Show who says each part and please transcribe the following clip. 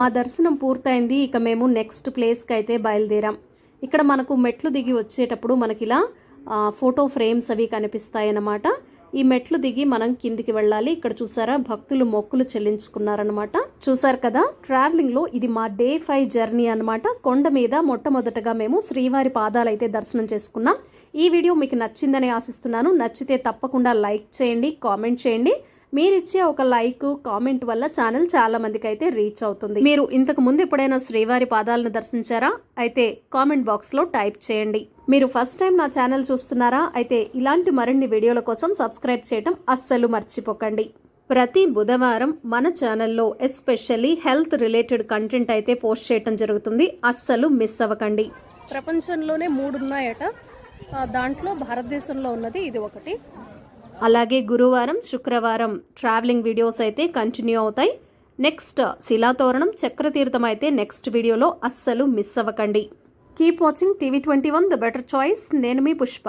Speaker 1: మా దర్శనం పూర్తయింది. ఇక మేము నెక్స్ట్ ప్లేస్కి అయితే బయలుదేరాం. ఇక్కడ మనకు మెట్లు దిగి వచ్చేటప్పుడు మనకి ఇలా ఫోటో ఫ్రేమ్స్ అవి కనిపిస్తాయి అన్నమాట ఈ మెట్లు దిగి మనం కిందికి వెళ్ళాలి. ఇక్కడ చూసారా భక్తులు మొక్కులు చెల్లించుకున్నారనమాట చూసారు కదా ట్రావెలింగ్లో ఇది మా డే ఫైవ్ జర్నీ అన్నమాట. కొండ మీద మొట్టమొదటగా మేము శ్రీవారి పాదాలు అయితే దర్శనం చేసుకున్నాం. ఈ వీడియో మీకు నచ్చిందని ఆశిస్తున్నాను. నచ్చితే తప్పకుండా లైక్ చేయండి కామెంట్ చేయండి. మీరిచ్చే ఒక లైక్ కామెంట్ వల్ల ఛానల్ చాలా మందికి అయితే రీచ్ అవుతుంది. మీరు ఇంతకు ముందు ఎప్పుడైనా శ్రీవారి పాదాలను దర్శించారా? అయితే కామెంట్ బాక్స్లో టైప్ చేయండి. మీరు ఫస్ట్ టైం నా ఛానల్ చూస్తున్నారా? అయితే ఇలాంటి మరిన్ని వీడియోల కోసం సబ్స్క్రైబ్ చేయడం అస్సలు మర్చిపోకండి. ప్రతి బుధవారం మన ఛానల్లో ఎస్పెషల్లీ హెల్త్ రిలేటెడ్ కంటెంట్ అయితే పోస్ట్ చేయటం జరుగుతుంది. అస్సలు మిస్ అవ్వకండి. ప్రపంచంలోనే మూడు ఉన్నాయట దాంట్లో భారతదేశంలో ఉన్నది ఇది ఒకటి. అలాగే గురువారం శుక్రవారం ట్రావెలింగ్ వీడియోస్ అయితే కంటిన్యూ అవుతాయి. నెక్స్ట్ శిలాతోరణం చక్రతీర్థం అయితే నెక్స్ట్ వీడియోలో అస్సలు మిస్ అవ్వకండి. Keep watching TV twenty one the better choice నేను మీ పుష్ప.